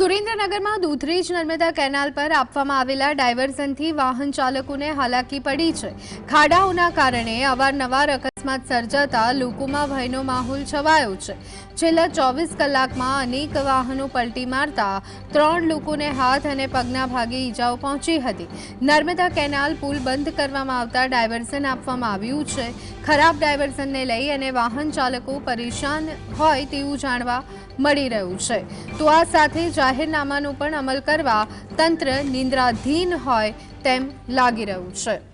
સુરેન્દ્રનગરમાં દૂધરેજ નર્મદા કેનાલ પર આપવામાં આવેલા ડાયવર્ઝનથી વાહન ચાલકોને હાલાકી પડી છે. ખાડાઓના કારણે અવારનવાર અકસ્માત સર્જાતા લોકોમાં ભયનો માહોલ છવાયો છે. છેલ્લા ચોવીસ કલાકમાં અનેક વાહનો પલટી મારતા ત્રણ લોકોને હાથ અને પગના ભાગે ઈજાઓ પહોંચી હતી. નર્મદા કેનાલ પુલ બંધ કરવામાં આવતા ડાયવર્ઝન આપવામાં આવ્યું છે. ખરાબ ડાયવર્ઝનને લઈ અને વાહન ચાલકો પરેશાન હોય તેવું જાણવા મળી રહ્યું છે. તો આ સાથે જાહેરનામાનો પણ અમલ કરવા તંત્ર નિંદ્રાધીન હોય તેમ લાગી રહ્યું છે.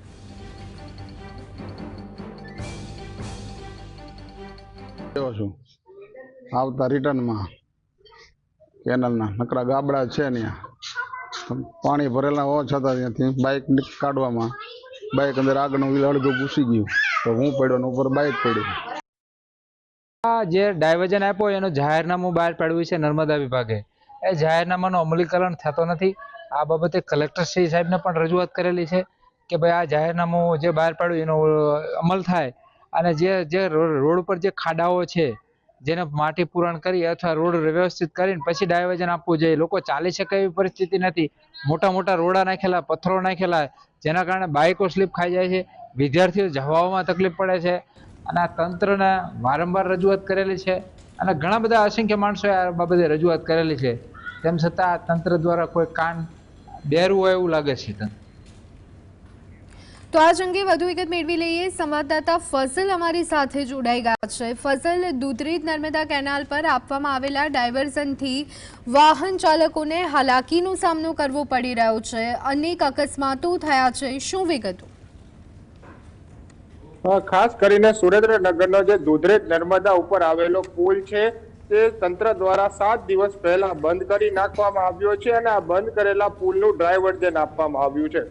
આવ્યો છું. આવતા રિટર્નમાં. કેનલના નકરા ગાબડા છે ત્યાં પાણી ભરેલા હોવા છતાં ત્યાંથી બાઇક કાઢવામાં બાઇક અંદર આગળનું વ્હીલ અડધું ઘૂસી ગયું. તો હું પડ્યો ઉપર બાઇક પડ્યું. જે ડાયવર્જન આપ્યો એનું જાહેરનામું બહાર પાડ્યું છે નર્મદા વિભાગે. એ જાહેરનામાનું અમલીકરણ થતો નથી. આ બાબતે કલેક્ટર શ્રી સાહેબને પણ રજૂઆત કરેલી છે કે ભાઈ આ જાહેરનામું જે બહાર પાડ્યું એનો અમલ થાય અને જે જે રોડ ઉપર જે ખાડાઓ છે, જેને માટી પૂરણ કરી અથવા રોડ વ્યવસ્થિત કરીને પછી ડાયવર્જન આપવું જોઈએ. લોકો ચાલી શકે એવી પરિસ્થિતિ નથી. મોટા મોટા રોડા નાખેલા, પથ્થરો નાખેલા, જેના કારણે બાઇકો સ્લીપ ખાઈ જાય છે. વિદ્યાર્થીઓ જવાઓમાં તકલીફ પડે છે. અને આ તંત્રને વારંવાર રજૂઆત કરેલી છે. અને ઘણા બધા અસંખ્ય માણસોએ આ બાબતે રજૂઆત કરેલી છે. તેમ છતાં આ તંત્ર દ્વારા કોઈ કાન બેરવું હોય એવું લાગે છે તંત્ર. તો આજ અંગે વધુ વિગત મેળવી લઈએ. સંવાદદાતા ફઝલ અમારી સાથે જોડાઈ ગયા છે. ફઝલ દૂધરેજ નર્મદા કેનાલ પર આપવામાં આવેલા ડાયવર્ઝનથી વાહન ચાલકોને હાલાકીનો સામનો કરવો પડી રહ્યો છે. અનેક અકસ્માતો થયા છે. શું વિગતો? ખાસ કરીને સુરેન્દ્રનગરનો જે દૂધરેજ નર્મદા ઉપર આવેલો પુલ છે, તે તંત્ર દ્વારા સાત દિવસ પહેલા બંધ કરી નાખવામાં આવ્યો છે અને આ બંધ કરેલા પુલનું ડ્રાયવર્જન આપવામાં આવ્યું છે.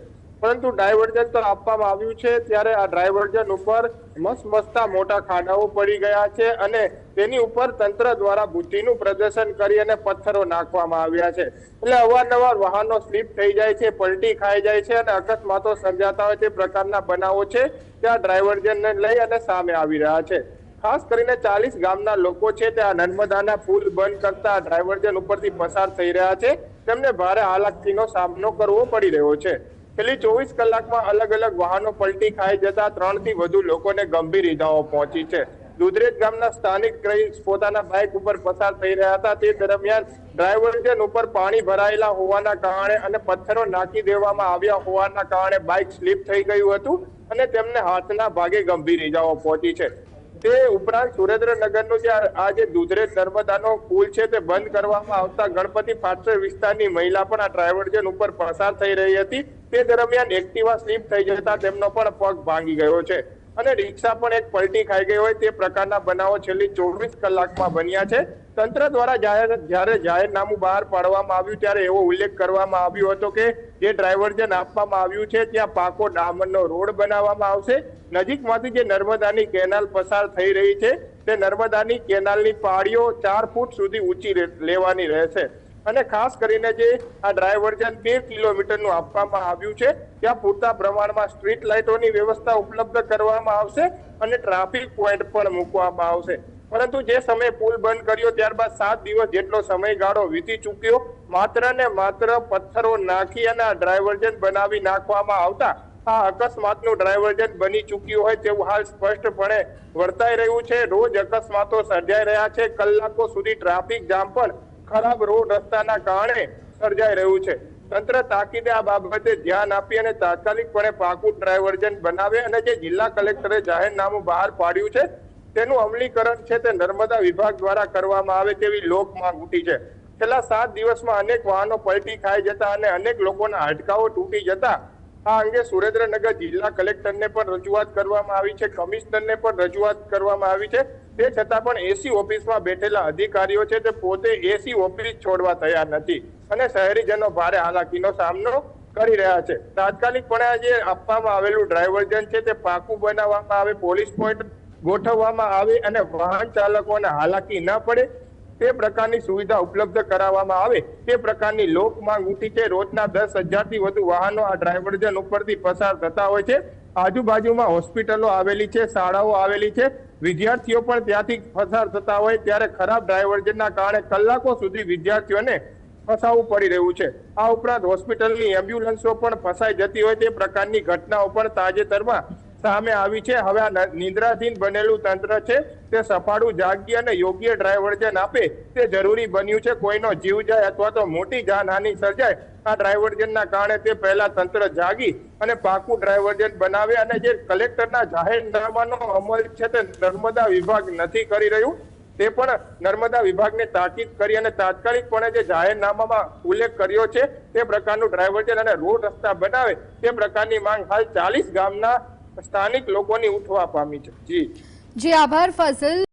પરંતુ ડાયવર્ઝન તો આપવામાં આવ્યું છે. ત્યારે આ ડ્રાયવર્જન ઉપર મસ્ત મોટા ખાડાઓ પડી ગયા છે અને તેની ઉપર તંત્ર દ્વારા બુદ્ધિનું પ્રદર્શન કરી અને પથ્થરો નાખવામાં આવ્યા છે. એટલે અવારનવાર વાહનો સ્લીપ થઈ જાય છે, પલટી ખાઈ જાય છે અને અકસ્માતો સર્જાતા હોય તે પ્રકારના બનાવો છે ત્યાં ડ્રાયવર્જનને લઈ અને સામે આવી રહ્યા છે. ખાસ કરીને ચાલીસ ગામના લોકો છે તે આ નર્મદાના પુલ બંધ કરતા ડ્રાઈવર્જન ઉપરથી પસાર થઈ રહ્યા છે. તેમને ભારે હાલાકીનો સામનો કરવો પડી રહ્યો છે. છેલ્લી ચોવીસ કલાકમાં અલગ અલગ વાહનો પલટી ખાઈ જતા ત્રણથી વધુ લોકોને ગંભીર ઈજાઓ પહોંચી છે. દુધરેજ ગામના સ્થાનિક ક્રેઇસ પોતાના બાઇક ઉપર પસાર થઈ રહ્યા હતા. તે દરમિયાન ડ્રાયવર્જન ઉપર પાણી ભરાયેલા હોવાના કારણે અને પથ્થરો નાખી દેવામાં આવ્યા હોવાના કારણે બાઇક સ્લીપ થઈ ગયું હતું અને તેમને હાથના ભાગે ગંભીર ઈજાઓ પહોંચી છે. તે ઉપરાંત સુરેન્દ્રનગરનો જે આ- જે દુધરેજ નર્મદાનો પુલ છે તે બંધ કરવામાં આવતા ગણપતિ પાત્ર વિસ્તારની મહિલા પણ આ ડ્રાઈવરજન ઉપર પસાર થઈ રહી હતી. તે દરમિયાન એક્ટિવા સ્લીપ થઈ જતા તેમનો પણ પગ ભાંગી ગયો છે. અને રિક્ષા પણ એક પલટી ખાઈ ગઈ હોય તે પ્રકારના બનાવો છેલ્લી ચોવીસ કલાકમાં બન્યા છે. તંત્ર દ્વારા જાહેર જ્યારે જાહેરનામું બહાર પાડવામાં આવ્યું ત્યારે એવો ઉલ્લેખ કરવામાં આવ્યો હતો કે જે ડ્રાઈવર્જન આપવામાં આવ્યું છે ત્યાં પાકો ડામરનો રોડ બનાવવામાં આવશે. નજીકમાંથી જે નર્મદાની કેનાલ પસાર થઈ રહી છે તે નર્મદાની કેનાલની પાળીઓ ચાર ફૂટ સુધી ઊંચી લેવાની રહેશે. અને ખાસ કરીને જે આ ડ્રાયવર્જન બે કિલોમીટરનું આપવામાં આવ્યું છે, ત્યાં પૂરતા પ્રમાણમાં સ્ટ્રીટ લાઇટોની વ્યવસ્થા ઉપલબ્ધ કરવામાં આવશે અને ટ્રાફિક પોઈન્ટ પણ મૂકવામાં આવશે. પરંતુ જે સમયે પુલ બંધ કર્યો, ત્યારબાદ સાત દિવસ જેટલો સમયગાળો વીતી ચૂક્યો, માત્ર ને માત્ર પથ્થરો નાખી અને આ ડ્રાયવર્જન બનાવી નાખવામાં આવતા આ અકસ્માતનું ડ્રાઇવર્જન બની ચૂક્યું હોય તેવું હાલ સ્પષ્ટપણે વર્તાઈ રહ્યું છે. રોજ અકસ્માતો સર્જાઈ રહ્યા છે. કલાકો સુધી ટ્રાફિક જામ પણ ખરાબ રોડ રસ્તાના કારણે સર્જાઈ રહ્યું છે. તંત્ર તાકીદે આ બાબતે ધ્યાન આપી અને તાત્કાલિકપણે પાકું ડ્રાયવર્જન બનાવે અને જે જિલ્લા કલેક્ટરે જાહેરનામું બહાર પાડ્યું છે, તેનું અમલીકરણ છે તે નર્મદા વિભાગ દ્વારા કરવામાં આવે તેવી લોક માંગ ઉઠી છે. છેલ્લા સાત દિવસમાં અનેક વાહનો પલટી ખાઈ જતા અને અનેક લોકોના હાડકાઓ તૂટી જતા આ અંગે સુરેન્દ્રનગર જિલ્લા કલેક્ટરને પણ રજૂઆત કરવામાં આવી છે, કમિશનરને પણ રજૂઆત કરવામાં આવી છે. તે છતાં પણ એસી ઓફિસમાં બેઠેલા અધિકારીઓ છે તે પોતે એસી ઓફિસ છોડવા તૈયાર નથી અને શહેરીજનો ભારે હાલાકીનો સામનો કરી રહ્યા છે. તાત્કાલિકપણે જે આપવામાં આવેલું ડ્રાઈવર્જન છે તે પાકું બનાવવામાં આવે, પોલીસ પોઈન્ટ ગોઠવવામાં આવે અને વાહન ચાલકોને હાલાકી ન પડે તે પ્રકારની સુવિધા ઉપલબ્ધ કરાવવામાં આવે તે પ્રકારની લોક માંગ ઉઠી છે. રોજના દસ હજારથી વધુ વાહનો આ ડ્રાઈવર્જન ઉપરથી પસાર થતા હોય છે. આજુબાજુમાં હોસ્પિટલો આવેલી છે, શાળાઓ આવેલી છે. વિદ્યાર્થીઓ પણ ત્યાંથી પસાર થતા હોય ત્યારે ખરાબ ડ્રાઈવર્જનના કારણે કલાકો સુધી વિદ્યાર્થીઓને ફસાવું પડી રહ્યું છે. આ ઉપરાંત હોસ્પિટલની એમ્બ્યુલન્સો પણ ફસાઈ જતી હોય તે પ્રકારની ઘટનાઓ પણ તાજેતરમાં સામે આવી છે. હવે આ નિંદ્રાધીન બનેલું તંત્ર છે. તે સફાળું, જાગી અને યોગ્ય ડ્રાઈવર્જન આપે. તે જરૂરી બન્યું છે. કોઈનો જીવ જાય અથવા તો મોટી જાનહાનિ સર્જાય, આ ડ્રાઈવર્જનના કારણે તે પહેલા તંત્ર જાગી અને પાકું ડ્રાઈવર્જન બનાવે અને જે કલેક્ટરના જાહેરનામાનો અમલ છે તે નર્મદા વિભાગ નથી કરી રહ્યું. તે પણ નર્મદા વિભાગને તાકીદ કરી અને તાત્કાલિકપણે જે જાહેરનામામાં ઉલ્લેખ કર્યો છે તે પ્રકારનું ડ્રાઈવર્જન અને રોડ રસ્તા બનાવે. તે પ્રકારની માંગ હાલ ચાલીસ ગામના સ્થાનિક લોકોની ઉઠવા પામી છે. જી. જી આભાર ફઝલ.